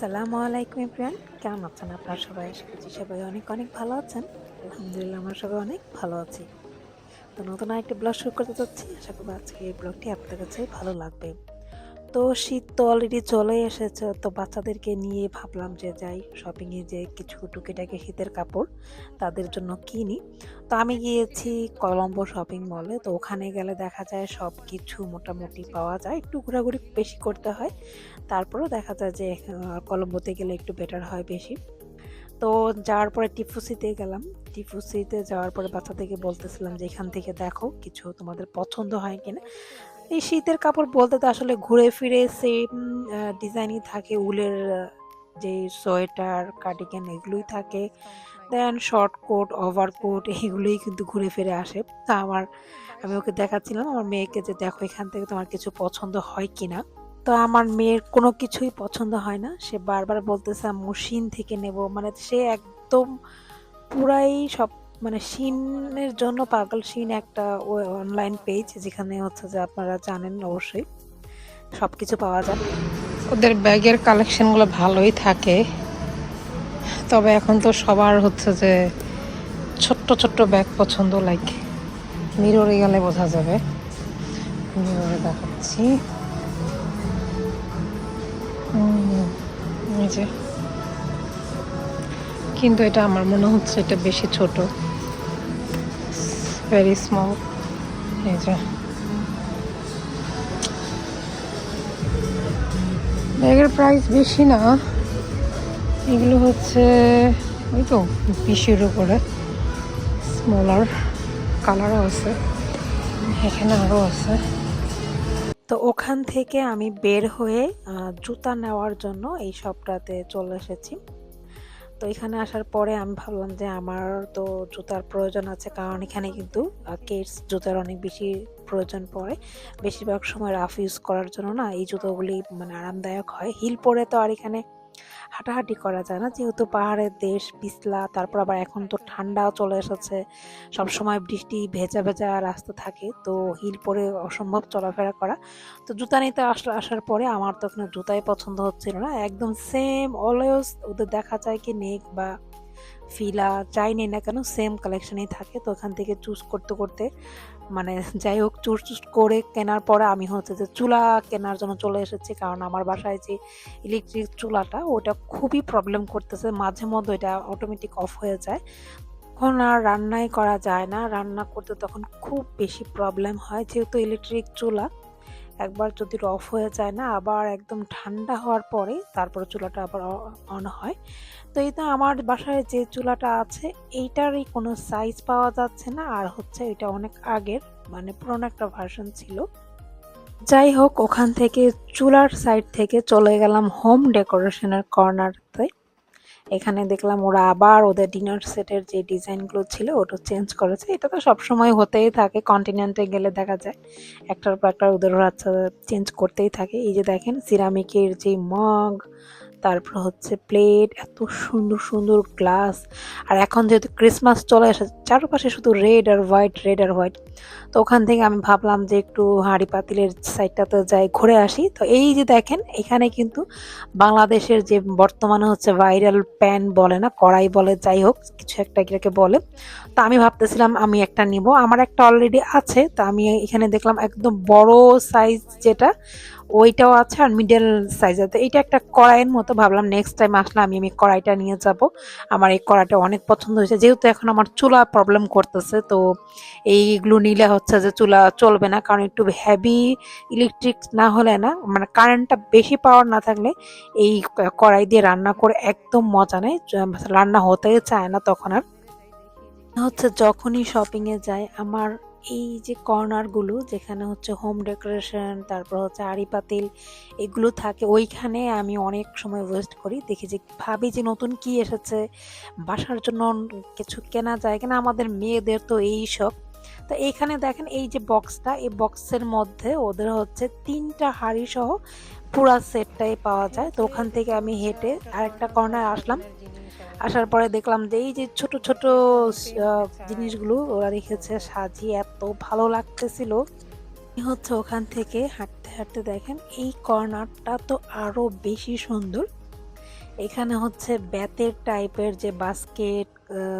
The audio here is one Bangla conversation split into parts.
আসসালামু আলাইকুম এভরিওয়ান কেমন আছেন আপনারা সবাই? আশা করছি সবাই অনেক অনেক ভালো আছেন। আলহামদুলিল্লাহ আমরা সবাই অনেক ভালো আছি। তো নতুন আরেকটি ব্লগ শুরু করতে যাচ্ছি আশা করব আজকে এই ব্লগটি আপনাদের কাছে ভালো লাগবে। তো শীত তো অলরেডি চলে এসেছে, তো বাচ্চাদেরকে নিয়ে ভাবলাম যে যাই শপিংয়ে যে কিছু টুকিটাকি শীতের কাপড় তাদের জন্য কিনি। তো আমি গিয়েছি কলম্বো শপিং মলে তো ওখানে গেলে দেখা যায় সব কিছু মোটামুটি পাওয়া যায়, একটু ঘোরাঘুরি বেশি করতে হয়। তারপরেও দেখা যায় যে কলম্বোতে গেলে একটু বেটার হয় বেশি। তো যাওয়ার পরে টিফুসিতে গেলাম। টিফুসিতে যাওয়ার পরে বাচ্চাদেরকে বলতেছিলাম যে, এখান থেকে দেখো, কিছু তোমাদের পছন্দ হয় কিনা? এই শীতের কাপড় বলতে তো আসলে ঘুরে ফিরে সেম ডিজাইনই থাকে। উলের যে সোয়েটার কার্ডিগান এগুলোই থাকে। Then short coat over coat এগুলোই কিন্তু ঘুরে ফিরে আসে। তা আমার, আমি ওকে দেখাচ্ছিলাম, আমার মেয়েকে যে দেখো এখান থেকে তোমার কিছু পছন্দ হয় কি না তো আমার মেয়ের কোনো কিছুই পছন্দ হয় না। সে বারবার বলতেছে আম্মু শিন থেকে নেব। মানে সে একদম পুরাই সব মানে শিনের জন্য পাগল শিন একটা অনলাইন পেজ যেখানে হচ্ছে যে আপনারা জানেন অবশ্যই। সব কিছু পাওয়া যায়। ওদের ব্যাগের কালেকশনগুলো ভালোই থাকে। তবে এখন তো সবার হচ্ছে যে ছোট্ট ছোট্ট ব্যাগ পছন্দ লাইক মিররে গেলে বোঝা যাবে। মিররে দেখাচ্ছি। কিন্তু এটা আমার মনে হচ্ছে এটা বেশি ছোট। ভেরি স্মল এই যে ব্যাগের প্রাইস বেশি না। এগুলো হচ্ছে ওই তো বিশের উপরে। স্মলার কালারও আছে। এখানে আরও আছে। তো ওখান থেকে আমি বের হয়ে জুতা নেওয়ার জন্য এই শপটাতে চলে এসেছি। তো এখানে আসার পরে আমি ভাবলাম যে আমার তো জুতার প্রয়োজন আছে, কারণ এখানে কিন্তু কেটস জুতার অনেক বেশি প্রয়োজন পড়ে। বেশিরভাগ সময় রাফ ইউজ করার জন্য না, এই জুতোগুলি মানে আরামদায়ক হয়। হিল পরে তো আর এখানে হাঁটাহাঁটি করা যায় না। যেহেতু পাহাড়ের দেশ পিছলা, তারপর আবার এখন তো ঠান্ডাও চলে এসেছে। সবসময় বৃষ্টি ভেজা ভেজা রাস্তা থাকে, তো হিল পরে অসম্ভব চলাফেরা করা। তো জুতা নিতে আসলে আসার পরে আমার তো এখানে জুতাই পছন্দ হচ্ছিল না। একদম সেম অলওয়েজ ওদের দেখা যায় কি নেক বা ফিলা যাই নেই না কেন সেম কালেকশনেই থাকে। তো ওখান থেকে চুজ করতে করতে মানে যাই হোক চুজ করে কেনার পরে আমি হচ্ছে যে চুলা কেনার জন্য চলে এসেছি। কারণ আমার বাসায় যে ইলেকট্রিক চুলাটা, ওটা খুবই প্রবলেম করতেছে। মাঝে মধ্যে এটা অটোমেটিক অফ হয়ে যায়। তখন আর রান্নাই করা যায় না। রান্না করতে তখন খুব বেশি প্রবলেম হয়। যেহেতু ইলেকট্রিক চুলা একবার যদি অফ হয়ে যায় না, আবার একদম ঠান্ডা হওয়ার পরে তারপরে চুলাটা আবার অন হয়। তো এই তো আমার বাসায় যে চুলাটা আছে, এইটারই কোনো সাইজ পাওয়া যাচ্ছে না। আর হচ্ছে এটা অনেক আগের মানে পুরোনো একটা ভার্সন ছিল। যাই হোক, ওখান থেকে চুলার সাইড থেকে চলে গেলাম হোম ডেকোরেশনের কর্নারতে এখানে দেখলাম ওরা আবার ওদের ডিনার সেটের যে ডিজাইনগুলো ছিল, ওটা চেঞ্জ করেছে। এটা তো সবসময় হতেই থাকে কন্টিনেন্টে গেলে দেখা যায়, একটার পর একটা ওদের চেঞ্জ করতেই থাকে। এই যে দেখেন সিরামিকের যে মগ তারপর হচ্ছে প্লেট এত সুন্দর সুন্দর গ্লাস আর এখন যেহেতু ক্রিসমাস চলে এসেছে, চারপাশে শুধু রেড আর হোয়াইট রেড আর হোয়াইট তো ওখান থেকে আমি ভাবলাম যে একটু হাঁড়ি পাতিলের সাইডটাতে যাই, ঘুরে আসি। তো এই যে দেখেন, এখানে কিন্তু বাংলাদেশের যে বর্তমানে হচ্ছে ভাইরাল প্যান বলে না, কড়াই বলে, যাই হোক, কিছু একটা এটাকে বলে। তো আমি ভাবতেছিলাম আমি একটা নিব। আমার একটা অলরেডি আছে, তো আমি এখানে দেখলাম একদম বড় সাইজ যেটা ওইটাও আছে আর মিডল সাইজ আছে এইটা একটা কড়াইয়ের মতো। ভাবলাম নেক্সট টাইম আসলে আমি আমি কড়াইটা নিয়ে যাব। আমার এই কড়াইটা অনেক পছন্দ হয়েছে। যেহেতু এখন আমার চুলা প্রবলেম করতেছে, তো এইগুলো নিলে হচ্ছে যে চুলা চলবে না। কারণ একটু হেভি ইলেকট্রিক না হলে না মানে কারেন্টটা বেশি পাওয়ার না থাকলে এই কড়াই দিয়ে রান্না করে একদম মজা নেই। রান্না হতেই চায় না তখন আর। হচ্ছে যখনই শপিংয়ে যাই, আমার এই যে কর্নারগুলো যেখানে হচ্ছে হোম ডেকোরেশন তারপর হচ্ছে আড়ি পাতিল, এগুলো থাকে, ওইখানে আমি অনেক সময় ওয়েস্ট করি। দেখি যে ভাবি যে নতুন কি এসেছে, বাসার জন্য কিছু কেনা যায় কিনা, আমাদের মেয়েদের তো এই সব তো এইখানে দেখেন এই যে বক্সটা এই বক্সের মধ্যে ওদের হচ্ছে তিনটা হাঁড়ি সহ পুরা সেটটাই পাওয়া যায়। তো ওখান থেকে আমি হেঁটে আরেকটা কর্নার আসলাম। আসার পরে দেখলাম যে এই যে ছোট ছোট জিনিসগুলো ওরা রেখেছে সাজিয়ে এত ভালো লাগতেছিল। হচ্ছে ওখান থেকে হাঁটতে হাঁটতে দেখেন এই কর্নারটা তো আরও বেশি সুন্দর। এখানে হচ্ছে ব্যাতের টাইপের যে বাস্কেট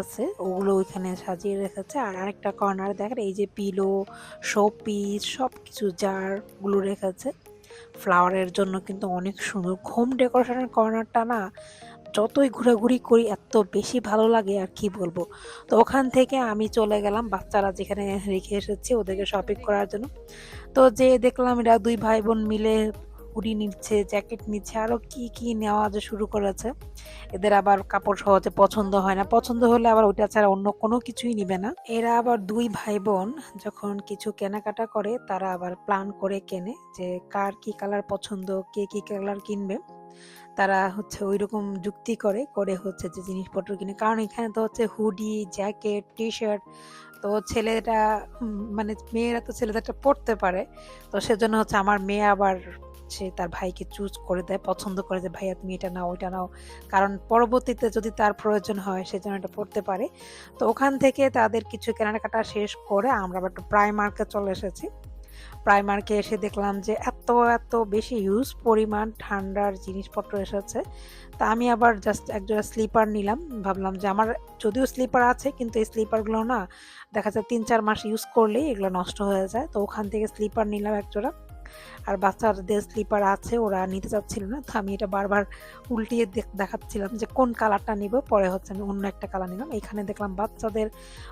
আছে ওগুলো ওইখানে সাজিয়ে রেখেছে। আর আরেকটা কর্নার দেখেন এই যে পিলো শোপিস সব কিছু জারগুলো রেখেছে। ফ্লাওয়ারের জন্য কিন্তু অনেক সুন্দর। হোম ডেকোরেশনের কর্নারটা না যতই ঘোরাঘুরি করি, এত বেশি ভালো লাগে আর কি বলব। তো ওখান থেকে আমি চলে গেলাম বাচ্চারা যেখানে রেখে এসেছি, ওদেরকে শপিং করার জন্য। তো যে দেখলাম এরা দুই ভাই বোন মিলে হুডি নিচ্ছে জ্যাকেট নিচ্ছে আরও কি কি নেওয়া যে শুরু করেছে। এদের আবার কাপড় সহজে পছন্দ হয় না। পছন্দ হলে আবার ওইটা ছাড়া অন্য কোনো কিছুই নিবে না। এরা আবার দুই ভাই বোন যখন কিছু কেনাকাটা করে, তারা আবার প্ল্যান করে কেনে যে কার কি কালার পছন্দ, কে কি কালার কিনবে। তারা হচ্ছে ওই রকম যুক্তি করে করে হচ্ছে যে জিনিসপত্র কিনে। কারণ এখানে তো হচ্ছে হুডি জ্যাকেট টি শার্ট তো উম, মানে মেয়েরা তো ছেলেদেরটা পড়তে পারে। তো সেজন্য হচ্ছে আমার মেয়ে আবার সে তার ভাইকে চুজ করে দেয় পছন্দ করে যে ভাইয়া তুমি এটা নাও ওইটা নাও। কারণ পরবর্তীতে যদি তার প্রয়োজন হয় সে যেন এটা পড়তে পারে। তো ওখান থেকে তাদের কিছু কেনাকাটা শেষ করে আমরা আবার একটু প্রাইমার্কে চলে এসেছি। প্রাইমার্কে এসে দেখলাম যে এত এত বেশি হিউজ পরিমাণ ঠান্ডার জিনিসপত্র এসেছে। তা আমি আবার জাস্ট একজোড়া স্লিপার নিলাম। ভাবলাম যে আমার যদিও স্লিপার আছে, কিন্তু এই স্লিপারগুলো না দেখা যায় তিন চার মাস ইউজ করলেই এগুলো নষ্ট হয়ে যায়। তো ওখান থেকে স্লিপার নিলাম একজোড়া আর বাচ্চাদের স্লিপার আছে, ওরা নিতে চাচ্ছিল না। তো আমি এটা বারবার উল্টিয়ে দেখ- দেখাচ্ছিলাম যে কোন কালারটা নিব। পরে হচ্ছে আমি অন্য একটা কালার নিলাম। এখানে দেখলাম বাচ্চাদের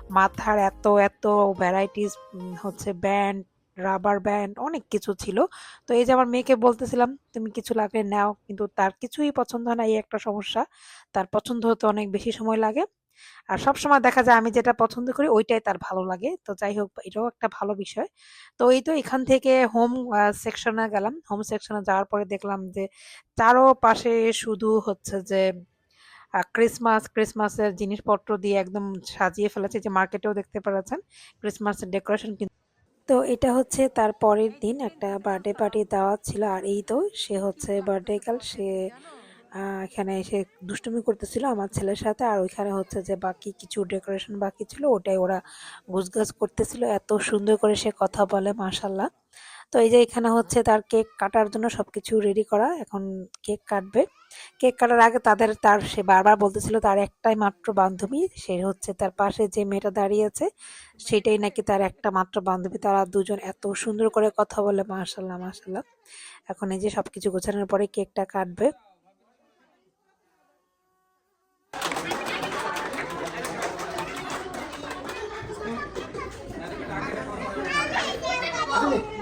মাথার এত এত ভ্যারাইটিস হচ্ছে ব্যান্ড রাবার ব্যান্ড অনেক কিছু ছিল। তো এই যে আমার মেয়েকে বলতেছিলাম, তুমি কিছু লাগলে নাও। কিন্তু তার কিছুই পছন্দ হয় না, এই একটা সমস্যা। তার পছন্দ হতে অনেক বেশি সময় লাগে। আর সব সময় দেখা যায় আমি যেটা পছন্দ করি, ওইটাই তার ভালো লাগে। তো যাই হোক, এটাও একটা ভালো বিষয়। তো এই তো এখান থেকে হোম সেকশনে গেলাম। হোম সেকশনে যাওয়ার পরে দেখলাম যে চারো পাশে শুধু হচ্ছে যে ক্রিসমাস ক্রিসমাসের জিনিসপত্র দিয়ে একদম সাজিয়ে ফেলেছে। যে মার্কেটেও দেখতে পাচ্ছেন ক্রিসমাসের ডেকোরেশন কিন্তু তো এটা হচ্ছে তার পরের দিন একটা বার্থডে পার্টি দেওয়া ছিল। আর এই তো সে হচ্ছে বার্থডে কাল সে এখানে এসে দুষ্টুমি করতেছিল আমার ছেলের সাথে। আর ওইখানে হচ্ছে যে বাকি কিছু ডেকোরেশন বাকি ছিল, ওটাই ওরা গুজগাছ করতেছিল। এত সুন্দর করে সে কথা বলে মাশাল্লাহ তো এই যে এখানে হচ্ছে তার কেক কাটার জন্য সব কিছু রেডি করা, এখন কেক কাটবে। কেক কাটার আগে তাদের, তার, সে বারবার বলতেছিল তার একটাই মাত্র বান্ধবী, সে হচ্ছে তার পাশে যে মেয়েটা দাঁড়িয়ে আছে, সেটাই নাকি তার একটা মাত্র বান্ধবী। তারা দুজন এত সুন্দর করে কথা বলে মার্শাল্লাহ মাশাল্লাহ এখন এই যে সব কিছু গোছানোর পরে কেকটা কাটবে।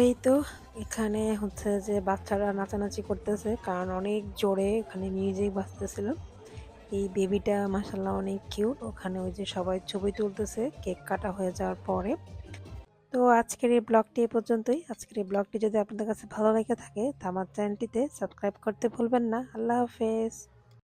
ওই তো এখানে হচ্ছে যে বাচ্চারা নাচানাচি করতেছে, কারণ অনেক জোরে এখানে মিউজিক বাজতেছিল। এই বেবিটা মাসাল্লাহ অনেক কিউট ওখানে ওই যে সবাই ছবি তুলতেছে কেক কাটা হয়ে যাওয়ার পরে। তো আজকের এই ব্লগটি এ পর্যন্তই। আজকের এই ব্লগটি যদি আপনাদের কাছে ভালো লেগে থাকে, তো আমার চ্যানেলটিতে সাবস্ক্রাইব করতে ভুলবেন না। আল্লাহ হাফেজ।